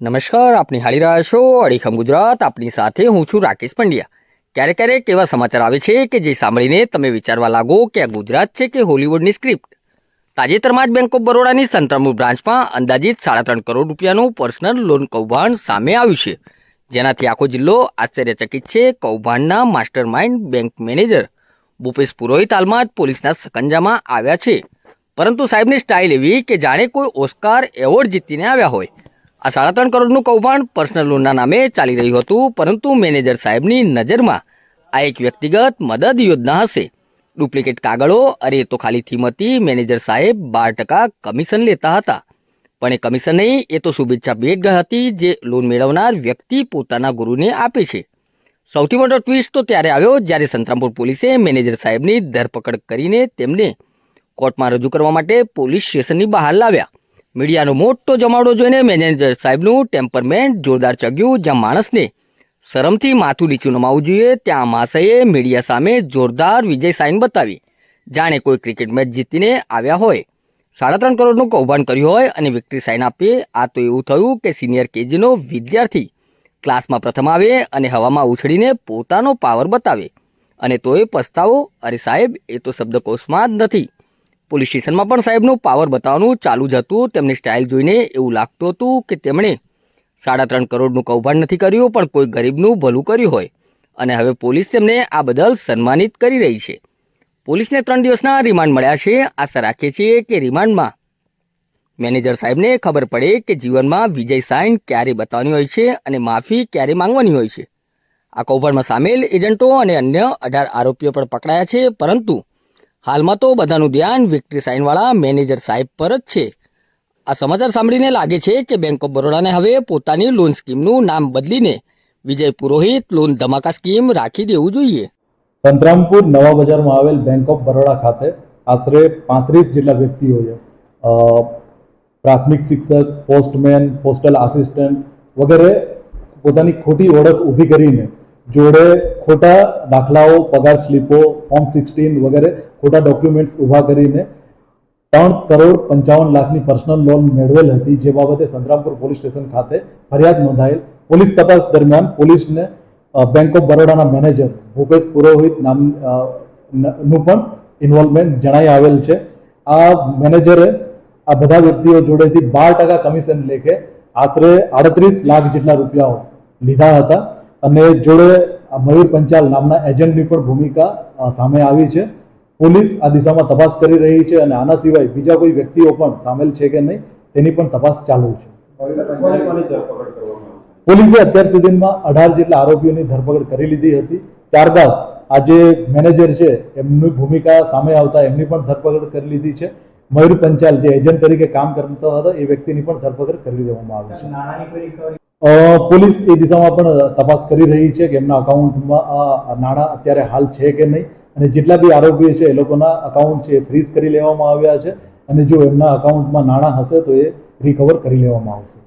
નમસ્કાર, આપની હાલી રહ્યા છો અડીખમ ગુજરાત, આપની સાથે હું છું રાકેશ પંડ્યા. ક્યારેક ક્યારેક એવા સમાચાર આવે છે કે જે સાંભળીને તમે વિચારવા લાગો કે આ ગુજરાત છે કે હોલિવૂડની સ્ક્રિપ્ટ? તાજેતરમાં જ બેંક ઓફ બરોડાની સંતરામપુર બ્રાન્ચમાં અંદાજિત સાડા ત્રણ કરોડ રૂપિયાનું પર્સનલ લોન કૌભાંડ સામે આવ્યું છે. જેનાથી આખો જિલ્લો આશ્ચર્યચકિત છે કૌભાંડના mastermind bank manager. Bhupesh Purohit હાલમાં જ પોલીસના સકંજામાં આવ્યા છે. પરંતુ સાહેબની સ્ટાઇલ એવી કે જાણે કોઈ ઓસ્કાર એવોર્ડ જીતીને આવ્યા હોય. આ સાડા ત્રણ કરોડનું કૌભાંડ પર્સનલ લોનના નામે ચાલી રહ્યું હતું, પરંતુ મેનેજર સાહેબની નજરમાં આ એક વ્યક્તિગત મદદ યોજના હશે. ડુપ્લિકેટ કાગળો, અરે તો ખાલી થીમ હતી, મેનેજર સાહેબ બાર ટકા કમિશન લેતા હતા. પણ એ કમિશન નહીં એ તો શુભેચ્છા ભેટ હતી જે લોન મેળવનાર વ્યક્તિ પોતાના ગુરુને આપે છે. સૌથી મોટો ટ્વિસ્ટ તો ત્યારે આવ્યો જ્યારે સંતરામપુર પોલીસે મેનેજર સાહેબની ધરપકડ કરીને તેમને કોર્ટમાં રજૂ કરવા માટે પોલીસ સ્ટેશનની બહાર લાવ્યા. મીડિયાનો મોટો જમાવડો જોઈને મેનેજર સાહેબનું ટેમ્પરમેન્ટ જોરદાર ચગ્યું. જ્યાં માણસને શરમથી માથું નીચું નમાવવું જોઈએ, ત્યાં માસાએ મીડિયા સામે જોરદાર વિજય સાઇન બતાવી. જાણે કોઈ ક્રિકેટ મેચ જીતીને આવ્યા હોય. સાડા ત્રણ કરોડનું કૌભાંડ કર્યું હોય અને વિક્ટરી સાઇન આપીએ. આ તો એવું થયું કે સિનિયર કેજીનો વિદ્યાર્થી ક્લાસમાં પ્રથમ આવે અને હવામાં ઉછળીને પોતાનો પાવર બતાવે. અને તોય પસ્તાવો. અરે સાહેબ, એ તો શબ્દકોશમાં જ નથી. પોલીસ સ્ટેશનમાં પણ સાહેબનું પાવર બતાવવાનું ચાલુ જ હતું. તેમની સ્ટાઇલ જોઈને એવું લાગતું હતું કે તેમણે સાડા ત્રણ કરોડનું કૌભાંડ નથી કર્યું, પણ કોઈ ગરીબનું ભલું કર્યું હોય. અને હવે પોલીસ તેમને આ બદલ સન્માનિત કરી રહી છે. પોલીસને ત્રણ દિવસના રિમાન્ડ મળ્યા છે. આશા રાખીએ છીએ કે રિમાન્ડમાં મેનેજર સાહેબને ખબર પડે કે જીવનમાં વિજય સાઇન ક્યારે બતાવવાની હોય છે અને માફી ક્યારે માંગવાની હોય છે. આ કૌભાંડમાં સામેલ એજન્ટો અને અન્ય અઢાર આરોપીઓ પણ પકડાયા છે, પરંતુ હાલમાં તો બધાનું ધ્યાન વિક્ટરી સાઇનવાળા મેનેજર સાહેબ પર જ છે. આ સમાચાર સાંભળીને લાગે છે કે બેંક ઓફ બરોડાને હવે પોતાની લોન સ્કીમનું નામ બદલીને વિજય પુરોહિત લોન ધમાકા સ્કીમ રાખી દેવું જોઈએ. સંતરામપુર નવા બજારમાં આવેલ બેંક ઓફ બરોડા ખાતે આશરે પાંત્રીસ જેટલા વ્યક્તિઓએ પ્રાથમિક શિક્ષક, પોસ્ટમેન, પોસ્ટલ આસિસ્ટન્ટ વગેરે પોતાની ખોટી ઓળખ ઊભી કરીને જોડે ખોટા દાખલાઓ, પગાર સ્લીપો ફોર્મ સિક્સટીન વગેરે ખોટા ડોક્યુમેન્ટ્સ ઊભા કરીને ત્રણ કરોડ પંચાવન લાખની પર્સનલ લોન મેળવેલ હતી, જે બાબતે સંતરામપુર પોલીસ સ્ટેશન ખાતે ફરિયાદ નોંધાયેલ. પોલીસ તપાસ દરમિયાન પોલીસને બેંક ઓફ બરોડાના મેનેજર ભૂપેશ પુરોહિત નામનું પણ ઇન્વોલ્વમેન્ટ જણાઈ આવેલ છે. આ મેનેજરે આ બધા વ્યક્તિઓ જોડેથી બાર ટકા કમિશન લેખે આશરે આડત્રીસ લાખ જેટલા રૂપિયાઓ લીધા હતા. અને જોડે મયુર પંચાલ નામના એજન્ટની પણ ભૂમિકા સામે આવી છે. પોલીસ આ દિશામાં તપાસ કરી રહી છે અને આના સિવાય બીજા કોઈ વ્યક્તિઓ પણ સામેલ છે કે નહીં, તેની પણ તપાસ ચાલુ છે. પોલીસે અત્યાર સુધીમાં અઢાર જેટલા આરોપીઓની ધરપકડ કરી લીધી હતી. ત્યારબાદ આ જે મેનેજર છે, એમની ભૂમિકા સામે આવતા એમની પણ ધરપકડ કરી લીધી છે. મયુર પંચાલ જે એજન્ટ તરીકે કામ કરતો હતો, એ વ્યક્તિની પણ ધરપકડ કરી દેવામાં આવી છે. પોલીસ એ દિશામાં પણ તપાસ કરી રહી છે કે એમના અકાઉન્ટમાં નાણાં અત્યારે હાલ છે કે નહીં. અને જેટલા બી આરોપીઓ છે એ લોકોના અકાઉન્ટ છે ફ્રીઝ કરી લેવામાં આવ્યા છે. અને જો એમના અકાઉન્ટમાં નાણાં હશે તો એ રિકવર કરી લેવામાં આવશે.